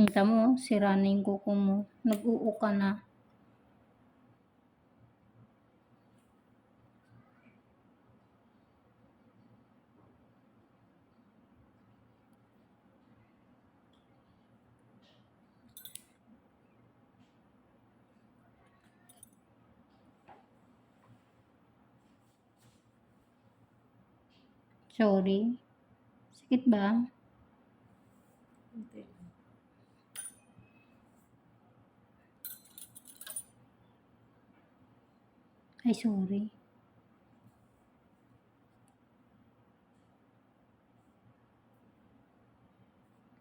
Kita mo, sira na yung kuko mo. Nag-uu ka na. Sorry. Sakit ba? Hindi. Ay, sorry.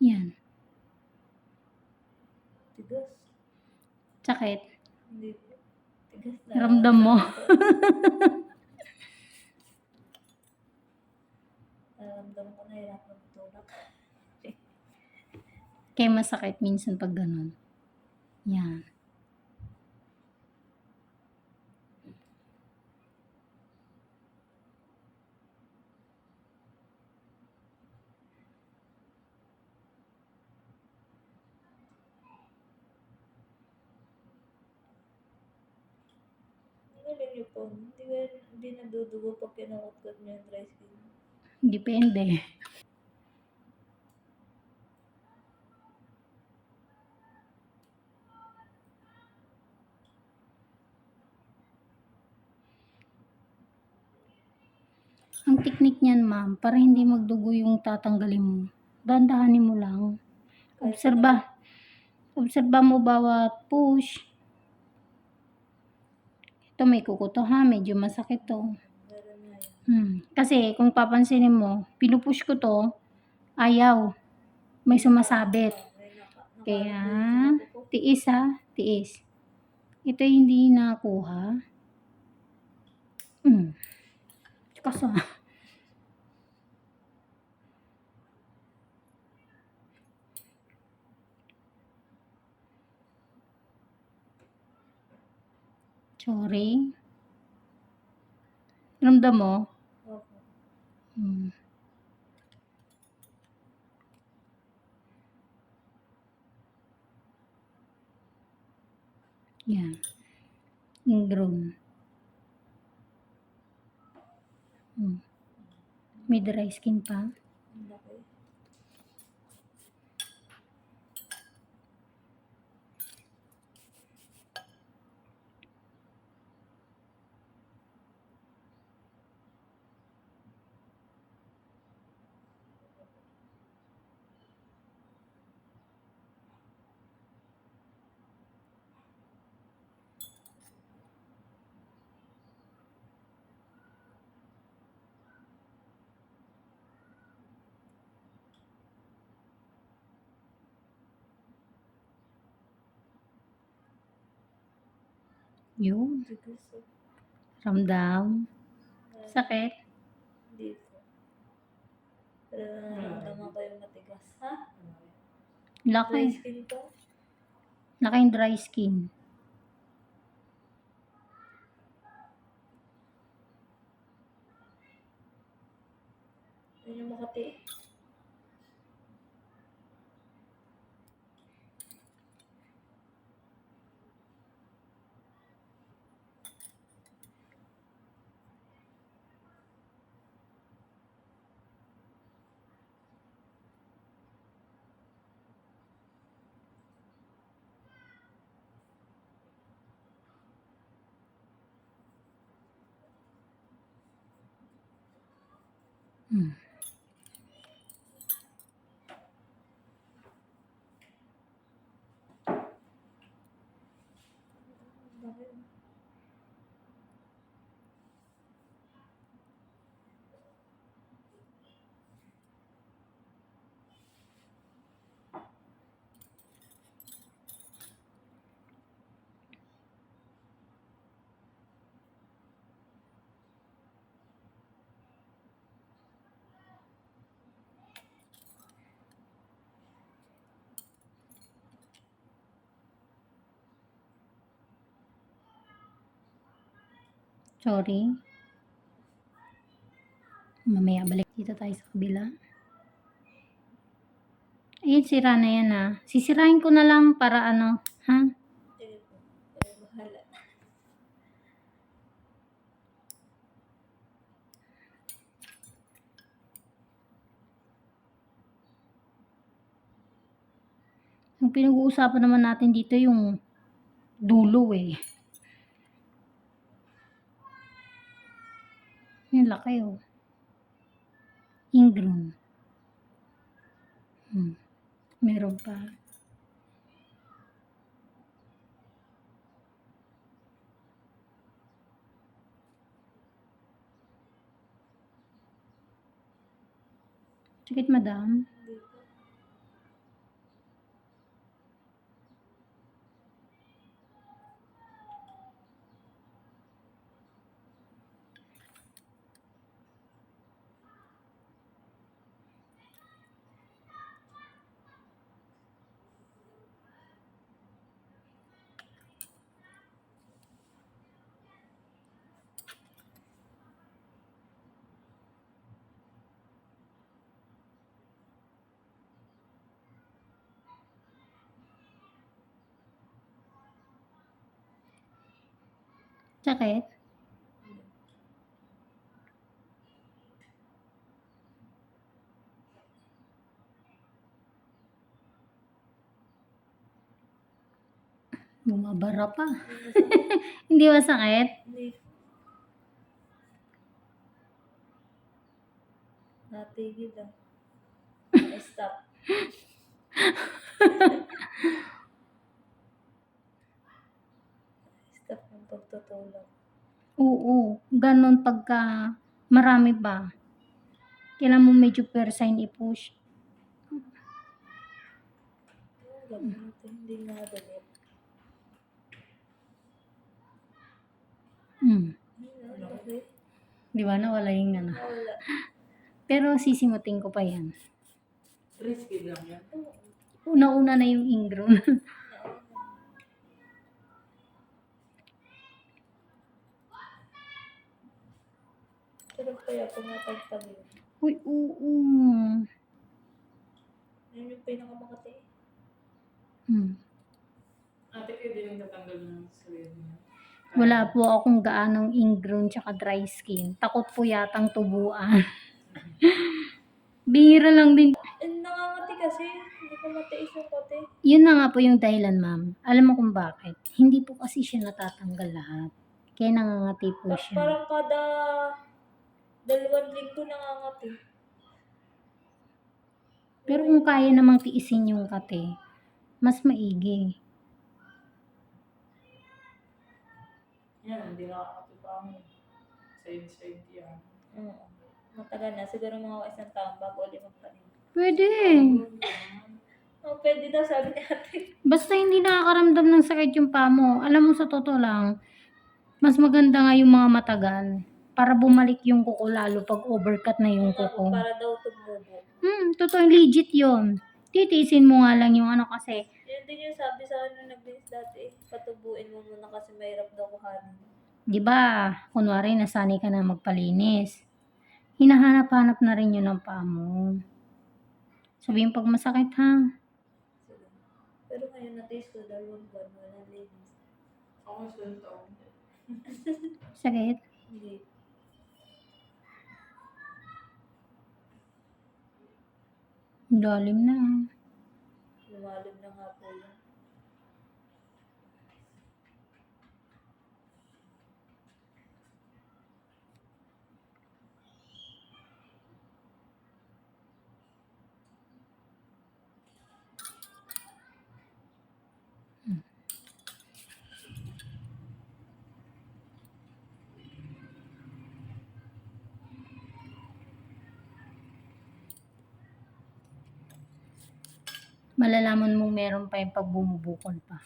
Yan. Tigas. Sakit. Hindi. Tigas na. Ramdam mo. Naramdam ko na hirap magtulak. Kaya masakit minsan pag ganun. Yan. Po. Hindi, ba- hindi nadudugo pag kinukot niyo yung skin. Depende. Ang teknik niyan, ma'am, para hindi magdugo yung tatanggalin mo. Dandahanin mo lang. Obserba. Obserba mo bawat push. Ito may kukuto ha, medyo masakit to. Hmm. Kasi kung papansinin mo, pinupush ko to, ayaw. May sumasabit. Kaya, tiis ha, tiis. Ito hindi nakuha. Hmm. Kaso, sorry. Ramdam mo? Opo. Hmm. Yan. Drone. Hmm. May dry skin pa. Ang laki. Yun. Oh. Ramdam. Sakit. Po. Pero nararamdaman ko yung matigas. Ha? Dry Laki. skin ko? Laki yung dry skin. Yun yung Makati. Hmm. Sorry. Mamaya balik dito tayo sa kabila. Eh, sira na yan ah. Sisirain ko na lang para ano, ha? Ang pinag-uusapan naman natin dito yung dulo eh. Yung laki oh. Ingrown. Hmm. Meron pa. Sakit madam. Sakit? Bumabara pa. Hindi masakit? Hindi. Natigil lang. Stop. Pagtutulog. Oo, ganun pagka marami ba. Kailangan mo medyo persign i-push. Hindi nga. Hmm. Ano okay? Di ba nawala yung ano. Wala. Pero sisimutin ko pa yan. Risky lang yan. Una-una na yung ingrown. kaya kung natagtagin. Uy, oo. Yun yung pinakamakati. Hmm. Ate din yung tatanggal ng sarili niya. Wala po akong gaanong ingrown tsaka dry skin. Takot po yatang tubuan. Bihira lang din. Eh, nangangati kasi. Hindi ko matiis yung kote. Yun na nga po yung dahilan, ma'am. Alam mo kung bakit? Hindi po kasi siya natatanggal lahat. Kaya nangangati po siya. parang kada dalawang linggo nangangati. Pero kung kaya namang tiisin yung kate, mas maigi. Yan, hindi nakakatipang side-side yan. Oo. Matagal na. Siguro mga isang taon bago ulit magpanin. Pwede. Oh, pwede daw sabi ni ate. Basta hindi nakakaramdam ng sakit yung paa mo. Alam mo sa totoo lang, mas maganda nga yung mga matagal. Para bumalik yung kuko lalo pag overcut na yung kuko. Para daw tumubo. Hmm, totoo legit yon. Titiisin mo nga lang yung ano kasi. Yun din yung sabi sa akin nung naglinis dati. Patubuin mo muna kasi mahirap daw kuhanin. Di ba, kunwari nasanay ka na magpalinis. Hinahanap-hanap na rin yun ng paa mo. Sabihin pag masakit ha. Pero ngayon na-taste ko dalawang buwan wala linis. Ako taon. Sakit. Hindi. Lalim na. Lumalim na nga po yun. Malalaman mong meron pa yung pag bumubukol pa.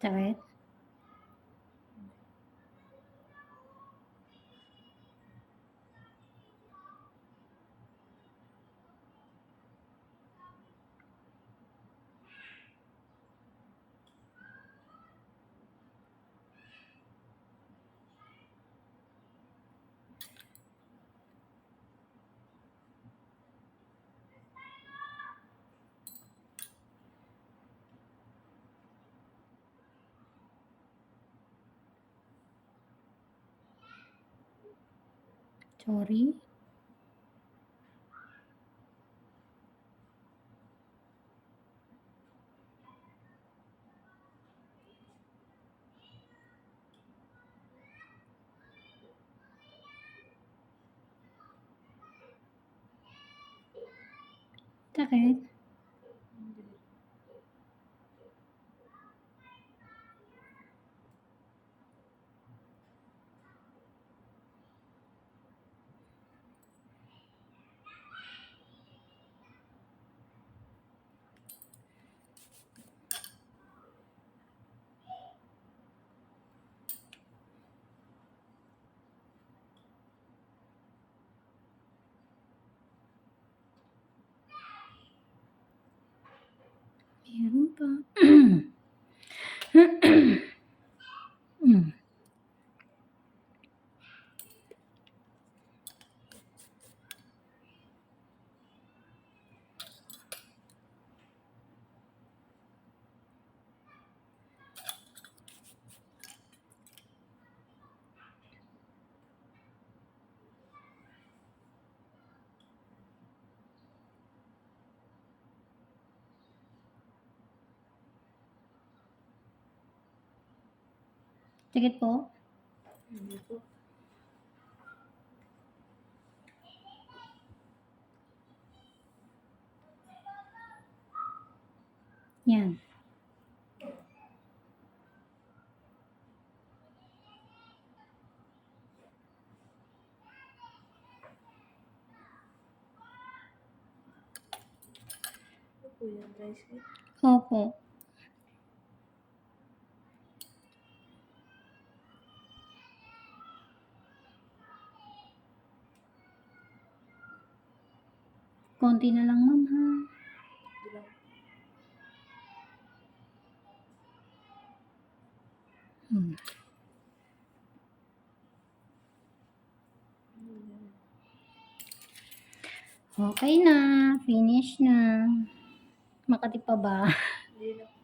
Sakit? Sorry. Sakit? Hindi. Meron pa. Hmm. Sakit po? Hindi po. Yan. Opo. Konti na lang, ma'am, ha? Hmm. Okay na. Finish na. Makati pa ba? Hindi na.